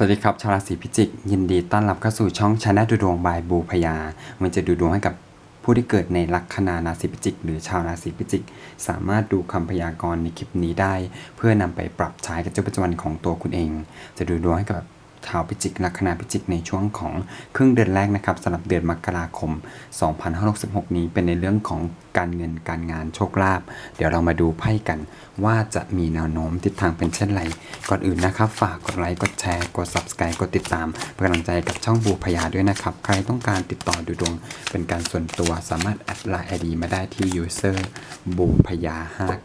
สวัสดีครับชาวราศีพิจิก ยินดีต้อนรับเข้าสู่ช่องชนะดูดวงบายบูพยา มันจะดูดวงให้กับผู้ที่เกิดในลัคนาราศีพิจิก หรือชาวราศีพิจิก สามารถดูคำพยากรณ์ในคลิปนี้ได้ เพื่อนำไปปรับใช้กับชีวิตประจำวันของตัวคุณเอง จะดูดวงให้กับ ชาวพิจิกลัคนาพิจิกในช่วงของครึ่งเดือนแรกนะครับสำหรับเดือนมกราคม 2566 นี้เป็นในเรื่องของการเงินการงานโชคลาภเดี๋ยวเรามาดูไพ่กัน ว่าจะมีแนวโน้มทิศทางเป็นเช่นไร ก่อนอื่นนะครับ ฝากกดไลค์กดแชร์กด subscribe กดติดตามเป็นกำลังใจกับช่องบูพยาด้วยนะครับ ใครต้องการติดต่อดูดวง เป็นการส่วนตัวสามารถแอดไลน์ไอดีมาได้ที่ user บูพยา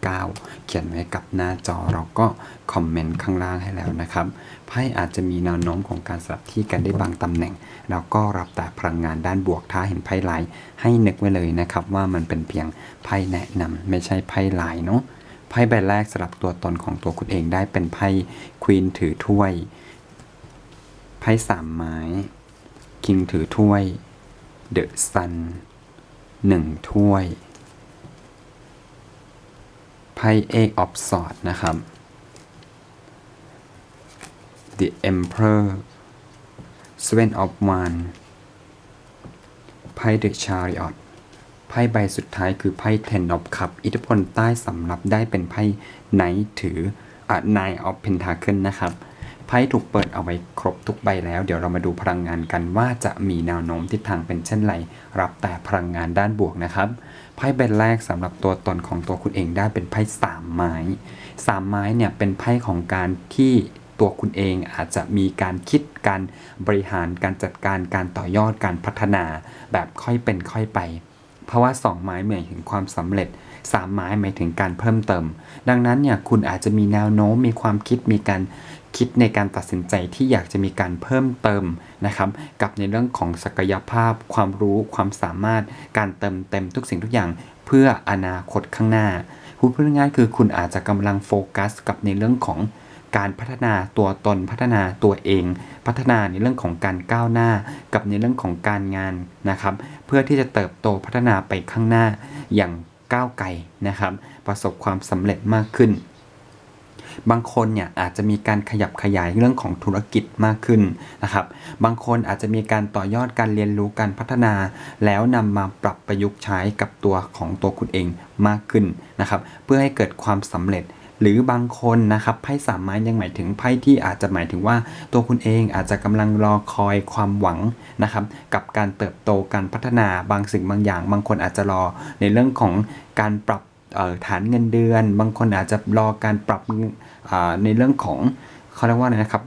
59 เขียนไว้กับหน้าจอเราก็ คอมเมนต์ข้างล่างให้แล้วนะครับไพ่อาจจะมีแนวโน้มของการสลับที่กันได้บางตำแหน่ง แล้วก็รับแต่พลังงานด้านบวกถ้าเห็นไพ่ลายให้นึกไว้เลยนะครับว่ามันเป็นเพียงไพ่แนะนำไม่ใช่ไพ่ลายเนาะไพ่ใบแรกสำหรับตัวตนของตัวคุณเองได้เป็นไพ่ควีนถือถ้วย ไพ่สามไม้คิงถือถ้วยเดอะซันหนึ่งถ้วยไพ่เอกออฟสอดนะครับ The Emperor Seven of Wands ไพ่ The Chariot ไพ่ใบสุดท้ายคือไพ่ Ten of Cup อิทธิพลใต้สำรับได้เป็นไพ่ไนท์ถืออะ Nine of Pentacle นะครับไพ่ถูกเปิดเอาไว้ครบทุกใบแล้ว เดี๋ยวเรามาดูพลังงานกันว่าจะมีแนวโน้มทิศทางเป็นเช่นไร รับแต่พลังงานด้านบวกนะครับ ไพ่ใบแรกสำหรับตัวตนของตัวคุณเองได้เป็นไพ่สามไม้สามไม้เนี่ยเป็นไพ่ของการที่ ตัวคุณเองอาจจะมีการคิดการบริหารการจัดการการต่อยอดการพัฒนา แบบค่อยเป็นค่อยไป เพราะว่า 2 ไม้หมายถึงความสำเร็จ 3 ไม้หมายถึงการเพิ่มเติม ดังนั้นเนี่ยคุณอาจจะมีแนวโน้มมีความคิดมีการคิดในการตัดสินใจที่อยากจะมีการเพิ่มเติมนะครับ กับในเรื่องของศักยภาพ ความรู้ความสามารถ การเติมเต็มทุกสิ่งทุกอย่าง เพื่ออนาคตข้างหน้าพูดง่ายๆคือคุณอาจจะกำลังโฟกัสกับในเรื่องของ การพัฒนาตัวตนพัฒนาตัวเอง พัฒนาในเรื่องของการก้าวหน้า กับในเรื่องของการงานนะครับ เพื่อที่จะเติบโตพัฒนาไปข้างหน้าอย่างก้าวไกลนะครับ ประสบความสำเร็จมากขึ้น บางคนเนี่ยอาจจะมีการขยับขยายเรื่องของธุรกิจมากขึ้นนะครับ บางคนอาจจะมีการต่อยอดการเรียนรู้การพัฒนา แล้วนำมาปรับประยุกต์ใช้กับตัวของตัวคุณเองมากขึ้นนะครับ เพื่อให้เกิดความสำเร็จ หรือบางคนนะครับไพ่สามไม้ยังหมายถึงไพ่ที่อาจจะหมายถึงว่าตัวคุณเองอาจจะกำลังรอคอยความหวังนะครับกับการเติบโตการพัฒนาบางสิ่งบางอย่าง บางคนอาจจะรอในเรื่องของการปรับฐานเงินเดือน บางคนอาจจะรอการปรับในเรื่องของเขาเรียกว่าอะไรนะครับ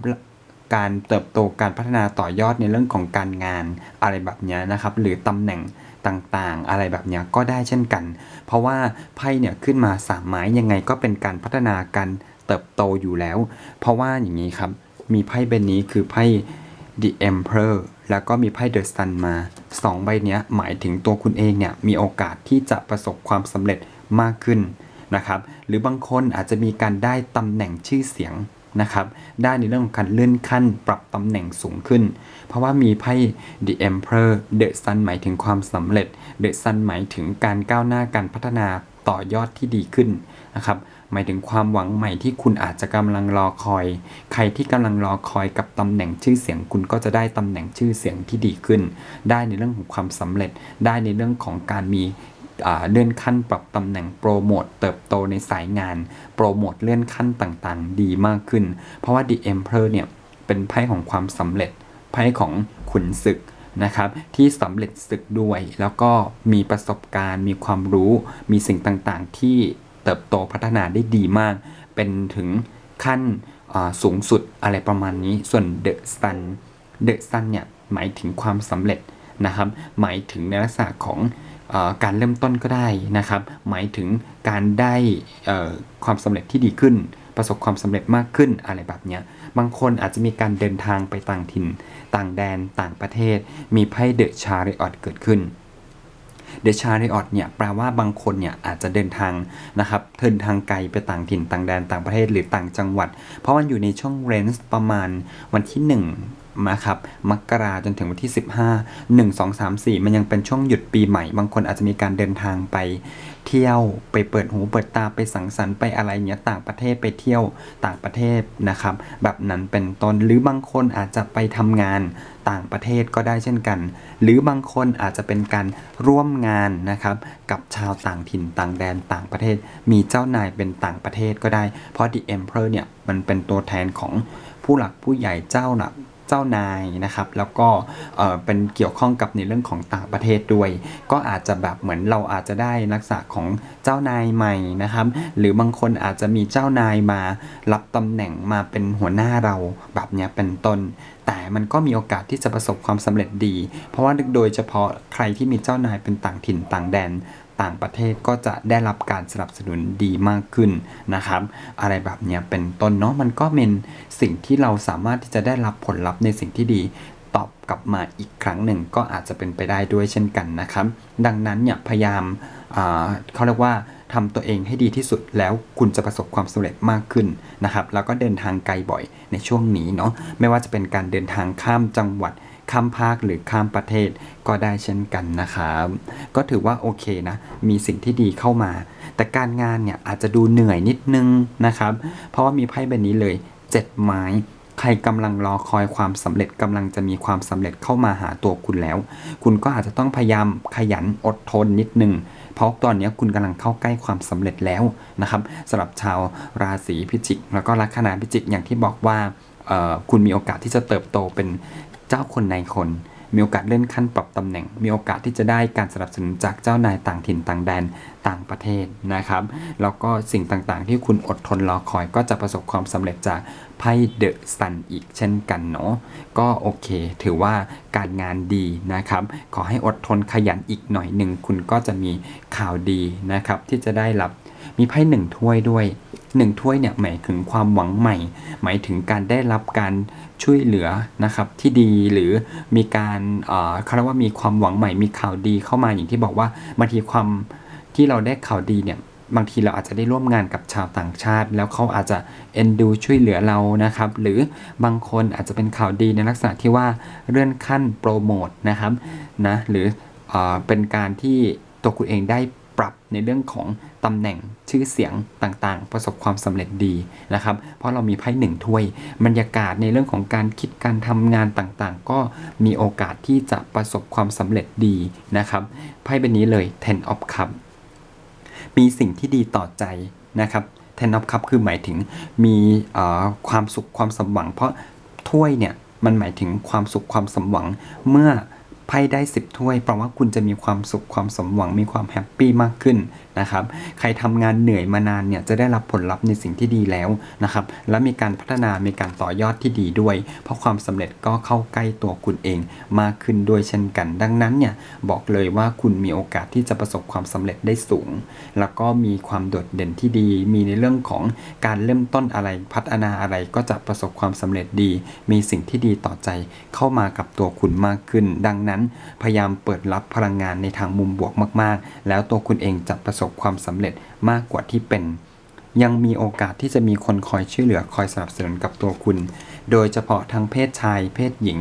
การเติบโตการพัฒนาต่อยอดในเรื่องของการงานอะไรแบบนี้นะครับ หรือตำแหน่ง ต่างๆ อะไรแบบนี้ก็ได้เช่นกัน เพราะว่าไพ่เนี่ยขึ้นมาสามไม้ยังไงก็เป็นการพัฒนาการเติบโตอยู่แล้ว เพราะว่าอย่างนี้ครับ มีไพ่ใบนี้คือไพ่ The Emperor แล้วก็มีไพ่ The Sun มา 2 ใบเนี้ยหมายถึงตัวคุณเองเนี่ยมีโอกาสที่จะประสบความสำเร็จมากขึ้นนะครับ หรือบางคนอาจจะมีการได้ตำแหน่งชื่อเสียง นะครับได้ในเรื่องของการเลื่อนขั้นปรับตำแหน่งสูงขึ้น เพราะว่ามีไพ่ The Emperor The Sun หมายถึงความสำเร็จ The Sun หมายถึงการก้าวหน้าการพัฒนาต่อยอดที่ดีขึ้นนะครับหมายถึงความหวังใหม่ที่คุณอาจจะกำลังรอคอย ใครที่กำลังรอคอยกับตำแหน่งชื่อเสียง คุณก็จะได้ตำแหน่งชื่อเสียงที่ดีขึ้น ได้ในเรื่องของความสำเร็จ ได้ในเรื่องของการมี เลื่อนขั้นปรับตำแหน่งโปรโมทเติบโตในสายงาน โปรโมทเลื่อนขั้นต่างๆ ดีมากขึ้น เพราะว่า The Emperor เนี่ย เป็นไพ่ของความสำเร็จ ไพ่ของขุนศึกนะครับ ที่สำเร็จศึกด้วย แล้วก็มีประสบการณ์ มีความรู้ มีสิ่งต่างๆ ที่เติบโตพัฒนาได้ดีมาก เป็นถึงขั้นสูงสุดอะไรประมาณนี้ ส่วน The Sun The Sun เนี่ยหมายถึงความสำเร็จนะครับ หมายถึงในลักษณะของ การเริ่มต้นก็ได้นะครับ หมายถึงการได้ความสำเร็จที่ดีขึ้น ประสบความสำเร็จมากขึ้นอะไรแบบเนี้ยบางคนอาจจะมีการเดินทางไปต่างถิ่น ต่างแดนต่างประเทศ มีไพ่เดอะชาริออตเกิดขึ้นเดอะชาริออตเนี่ยแปลว่าบางคนเนี่ยอาจจะเดินทางนะครับเดินทางไกลไปต่างถิ่นต่างแดนต่างประเทศหรือต่างจังหวัด เพราะมันอยู่ในช่วงเรนจ์ประมาณวันที่ 1 นะครับมกราจนถึงวันที่ 15 1 2 3 4 มันยังเป็นช่วงหยุดปีใหม่ บางคนอาจจะมีการเดินทางไปเที่ยวไปเปิดหูเปิดตาไปสังสรรค์ไปอะไรเงี้ยต่างประเทศไปเที่ยวต่างประเทศนะครับ แบบนั้นเป็นต้นหรือบางคนอาจจะไปทำงานต่างประเทศก็ได้เช่นกัน หรือบางคนอาจจะเป็นการร่วมงานนะครับกับชาวต่างถิ่นต่างแดนต่างประเทศ มีเจ้านายเป็นต่างประเทศก็ได้เพราะ The Emperor เนี่ยมันเป็นตัวแทนของผู้หลักผู้ใหญ่เจ้าหลัก เจ้านายนะครับ แล้วก็เออเป็นเกี่ยวข้องกับในเรื่องของต่างประเทศด้วย ก็อาจจะแบบเหมือนเราอาจจะได้ลักษณะของเจ้านายใหม่นะครับ หรือบางคนอาจจะมีเจ้านายมารับตำแหน่งมาเป็นหัวหน้าเราแบบเนี้ยเป็นต้น แต่มันก็มีโอกาสที่จะประสบความสำเร็จดี เพราะว่าโดยเฉพาะใครที่มีเจ้านายเป็นต่างถิ่นต่างแดน ต่างประเทศก็จะได้รับการสนับสนุนดีมากขึ้นนะครับ อะไรแบบเนี้ยเป็นต้นเนาะมันก็เป็นสิ่งที่เราสามารถที่จะได้รับผลลัพธ์ในสิ่งที่ดีตอบกลับมาอีกครั้งหนึ่งก็อาจจะเป็นไปได้ด้วยเช่นกันนะครับ ดังนั้นเนี่ยพยายามอ่าเขาเรียกว่าทำตัวเองให้ดีที่สุดแล้วคุณจะประสบความสำเร็จมากขึ้นนะครับ แล้วก็เดินทางไกลบ่อยในช่วงนี้เนาะไม่ว่าจะเป็นการเดินทางข้ามจังหวัด ข้ามภาคหรือข้ามประเทศก็ได้เช่นกันนะครับก็ถือว่าโอเคนะ มีสิ่งที่ดีเข้ามา แต่การงานเนี่ยอาจจะดูเหนื่อยนิดนึงนะครับ เพราะว่ามีไพ่ใบนี้เลย7ไม้ใครกำลังรอคอยความสำเร็จกำลังจะมีความสำเร็จเข้ามาหาตัวคุณแล้ว คุณก็อาจจะต้องพยายามขยันอดทนนิดนึง เพราะตอนนี้คุณกำลังเข้าใกล้ความสำเร็จแล้วนะครับสำหรับชาวราศีพิจิก แล้วก็ลัคนาพิจิกอย่างที่บอกว่าคุณมีโอกาสที่จะเติบโตเป็น เจ้าคนในายคน มีโอกาสเลื่อนขั้นปรับตำแหน่ง มีโอกาสที่จะได้การสนับสนุนจากเจ้านายต่างถิ่นต่างแดนต่างประเทศนะครับ แล้วก็สิ่งต่างๆ ที่คุณอดทนรอคอยก็จะประสบความสำเร็จจากไพ่เดอะซันอีกเช่นกันเนาะก็โอเค ถือว่าการงานดีนะครับ ขอให้อดทนขยันอีกหน่อยหนึ่งคุณก็จะมีข่าวดีนะครับที่จะได้รับ มีไพ่หนึ่งถ้วยด้วยหนึ่งถ้วยเนี่ยหมายถึงความหวังใหม่ หมายถึงการได้รับการช่วยเหลือนะครับที่ดีหรือมีการเอ่อเขาเรียกว่ามีความหวังใหม่ มีข่าวดีเข้ามาอย่างที่บอกว่าบางทีความที่เราได้ข่าวดีเนี่ยบางทีเราอาจจะได้ร่วมงานกับชาวต่างชาติ แล้วเขาอาจจะเอ็นดูช่วยเหลือเรานะครับ หรือบางคนอาจจะเป็นข่าวดีในลักษณะที่ว่าเลื่อนขั้นโปรโมทนะครับนะหรืออเป็นการที่ตัวคุณเองได้ ปรับในเรื่องของตำแหน่งชื่อเสียงต่างๆ ประสบความสำเร็จดีนะครับ เพราะเรามีไพ่หนึ่งถ้วย บรรยากาศในเรื่องของการคิดการทำงานต่างๆ ก็มีโอกาสที่จะประสบความสำเร็จดีนะครับไพ่ใบนี้เลย Ten of Cup มีสิ่งที่ดีต่อใจนะครับ Ten of Cup คือหมายถึงมีความสุขความสมหวัง เพราะถ้วยเนี่ยมันหมายถึงความสุขความสมหวังเมื่อ ไพ่ได้ 10 ถ้วยแปลว่าคุณจะมีความสุขความสมหวังมีความแฮปปี้มากขึ้น นะครับ ใครทำงานเหนื่อยมานานเนี่ยจะได้รับผลลัพธ์ในสิ่งที่ดีแล้วนะครับ และมีการพัฒนา มีการต่อยอดที่ดีด้วย เพราะความสำเร็จก็เข้าใกล้ตัวคุณเองมากขึ้นด้วยเช่นกัน ดังนั้นเนี่ยบอกเลยว่าคุณมีโอกาสที่จะประสบความสำเร็จได้สูง แล้วก็มีความโดดเด่นที่ดี มีในเรื่องของการเริ่มต้นอะไร พัฒนาอะไรก็จะประสบความสำเร็จดี มีสิ่งที่ดีต่อใจเข้ามากับตัวคุณมากขึ้น ดังนั้นพยายามเปิดรับพลังงานในทางมุมบวกมาก ๆ แล้วตัวคุณเองจะประสบความสำเร็จมากกว่าที่เป็น ยังมีโอกาสที่จะมีคนคอยช่วยเหลือคอยสนับสนุนกับตัวคุณ โดยเฉพาะทั้งเพศชาย เพศหญิง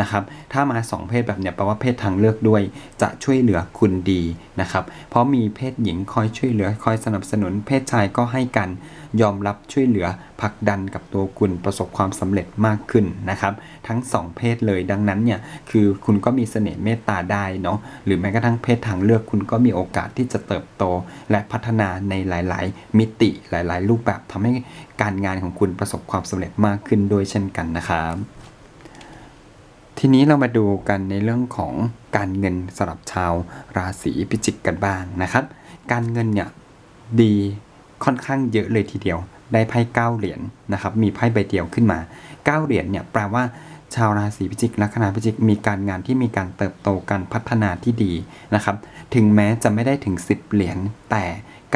นะครับ ถ้ามาสองเพศแบบเนี้ยแปลว่าเพศทางเลือกด้วย จะช่วยเหลือคุณดีนะครับ เพราะมีเพศหญิงคอยช่วยเหลือคอยสนับสนุน เพศชายก็ให้กันยอมรับช่วยเหลือผลักดันกับตัวคุณประสบความสำเร็จมากขึ้นนะครับ ทั้งสองเพศเลยดังนั้นเนี่ยคือคุณก็มีเสน่ห์เมตตาได้เนาะหรือแม้กระทั่งเพศทางเลือกคุณก็มีโอกาสที่จะเติบโต และพัฒนาในหลาย ๆ มิติหลาย ๆ รูปแบบทำให้การงานของคุณประสบความสำเร็จมากขึ้นด้วยเช่นกันนะครับ ทีนี้เรามาดูกันในเรื่องของการเงินสำหรับชาวราศีพิจิกกันบ้างนะครับ การเงินเนี่ยดีค่อนข้างเยอะเลยทีเดียว ได้ไพ่เก้าเหรียญนะครับ มีไพ่ใบเดียวขึ้นมาเก้าเหรียญเนี่ยแปลว่าชาวราศีพิจิกลัคนาพิจิกมีการงานที่มีการเติบโตการพัฒนาที่ดีนะครับ ถึงแม้จะไม่ได้ถึง 10 เหรียญแต่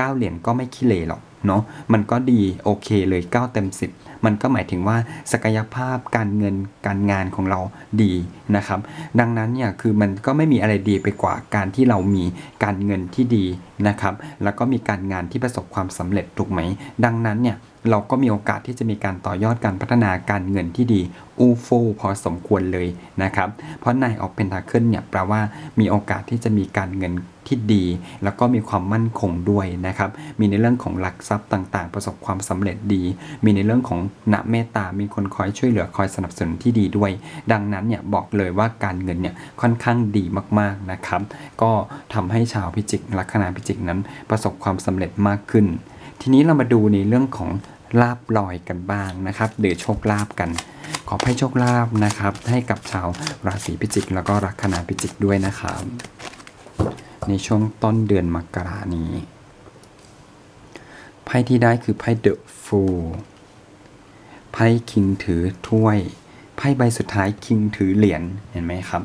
9 เหรียญก็ไม่ขี้เหร่หรอกเนาะมันก็ดีโอเคเลย 9 เต็ม 10 มันก็หมายถึงว่าศักยภาพการเงินการงานของเราดีนะครับ ดังนั้นเนี่ยคือมันก็ไม่มีอะไรดีไปกว่าการที่เรามีการเงินที่ดีนะครับ แล้วก็มีการงานที่ประสบความสำเร็จถูกไหม ดังนั้นเนี่ยเราก็มีโอกาสที่จะมีการต่อยอดการพัฒนาการเงินที่ดีอู้ฟู่พอสมควรเลยนะครับ เพราะนายออกเป็นทาเคิลเนี่ยแปลว่ามีโอกาสที่จะมีการเงิน ที่ดี แล้วก็มีความมั่นคงด้วยนะครับ มีในเรื่องของหลักทรัพย์ต่างๆ ประสบความสำเร็จดี มีในเรื่องของณเมตตา มีคนคอยช่วยเหลือคอยสนับสนุนที่ดีด้วย ดังนั้นเนี่ยบอกเลยว่าการเงินเนี่ยค่อนข้างดีมากๆนะครับ ก็ทำให้ชาวพิจิกลัคนาพิจิกนั้น ประสบความสำเร็จมากขึ้น ทีนี้เรามาดูในเรื่องของลาบลอยกันบ้างนะครับหรือโชคลาภกัน ขอให้โชคลาภนะครับ ให้กับชาวราศีพิจิก แล้วก็ลัคนาพิจิกด้วยนะครับ ในช่วงต้นเดือนมกรานี้ ไพ่ที่ได้คือไพ่เดอะฟูลไพ่คิงถือถ้วย ไพ่ใบสุดท้ายคิงถือเหรียญ เห็นไหมครับ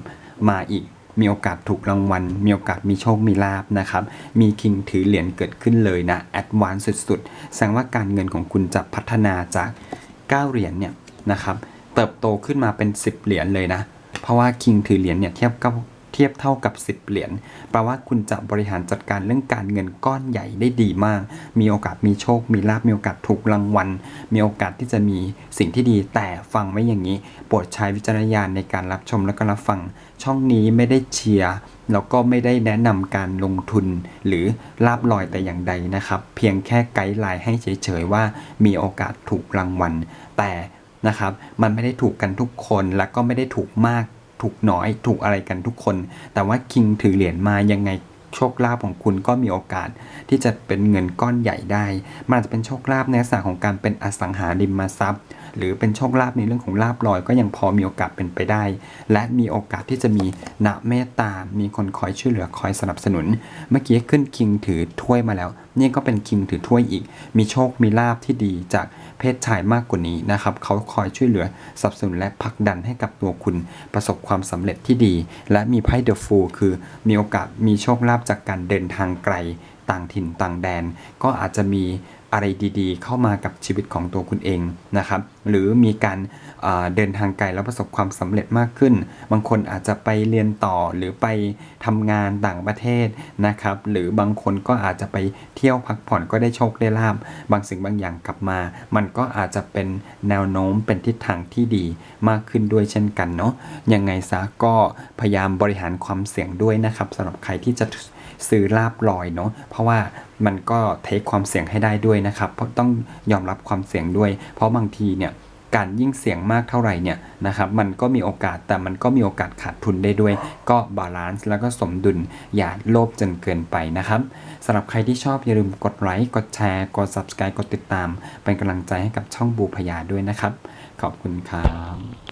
มาอีก มีโอกาสถูกรางวัล มีโอกาสมีโชค มีลาบนะครับ มีคิงถือเหรียญเกิดขึ้นเลยนะ แอดวานซ์สุดๆ แสดงว่าการเงินของคุณจะพัฒนาจาก 9 เหรียญเนี่ยนะครับ เติบโตขึ้นมาเป็น 10 เหรียญเลยนะ เพราะว่าคิงถือเหรียญเนี่ยเทียบกับ เทียบเท่ากับ 10 เหรียญแปลว่าคุณจะบริหารจัดการเรื่องการเงินก้อนใหญ่ได้ดีมาก มีโอกาสมีโชค มีลาบมีโอกาสถูกรางวัล มีโอกาสที่จะมีสิ่งที่ดีแต่ฟังไว้อย่างนี้ โปรดใช้วิจารณญาณในการรับชมและก็รับฟัง ช่องนี้ไม่ได้เชียร์แล้วก็ไม่ได้แนะนำการลงทุนหรือลาบลอยแต่อย่างใดนะครับ เพียงแค่ไกด์ไลน์ให้เฉยๆว่ามีโอกาสถูกรางวัล แต่นะครับมันไม่ได้ถูกกันทุกคนและก็ไม่ได้ถูกมาก ถูกน้อยถูกอะไรกันทุกคน แต่ว่าคิงถือเหรียญมายังไงโชคลาภของคุณก็มีโอกาสที่จะเป็นเงินก้อนใหญ่ได้ มันอาจจะเป็นโชคลาภในลักษณะของการเป็นอสังหาริมทรัพย์ หรือเป็นโชคลาภในเรื่องของลาบลอย ก็ยังพอมีโอกาสเป็นไปได้ และมีโอกาสที่จะมีณเมตตา มีคนคอยช่วยเหลือคอยสนับสนุน เมื่อกี้ขึ้นคิงถือถ้วยมาแล้ว นี่ก็เป็นคิงถือถ้วยอีก มีโชคมีลาบที่ดีจากเพศชายมากกว่านี้นะครับเขาคอยช่วยเหลือสนับสนุนและผลักดันให้กับตัวคุณประสบความสำเร็จที่ดี และมีไพ่เดอะฟูลคือมีโอกาสมีโชคลาภจากการเดินทางไกลต่างถิ่นต่างแดน ก็อาจจะมี อะไรดีๆ เข้ามากับชีวิตของตัวคุณเองนะครับ หรือมีการเอ่อเดินทางไกลแล้วประสบความสำเร็จมากขึ้น บางคนอาจจะไปเรียนต่อหรือไปทำงานต่างประเทศนะครับ หรือบางคนก็อาจจะไปเที่ยวพักผ่อนก็ได้โชคได้ลาบบางสิ่งบางอย่างกลับมา มันก็อาจจะเป็นแนวโน้มเป็นทิศทางที่ดีมากขึ้นด้วยเช่นกันเนาะยังไงซะก็พยายามบริหารความเสี่ยงด้วยนะครับสำหรับใครที่จะ ซื้อลาบลอยเนาะเพราะว่ามันก็เทคความเสี่ยงให้ได้ด้วยนะครับ เพราะต้องยอมรับความเสี่ยงด้วย เพราะบางทีเนี่ยการยิ่งเสี่ยงมากเท่าไหร่เนี่ยนะครับมันก็มีโอกาสแต่มันก็มีโอกาสขาดทุนได้ด้วย ก็บาลานซ์แล้วก็สมดุลอย่าโลภจนเกินไปนะครับสำหรับใครที่ชอบอย่าลืมกดไลค์กดแชร์ กด subscribe กดติดตาม เป็นกำลังใจให้กับช่องบูพยาด้วยนะครับ ขอบคุณครับ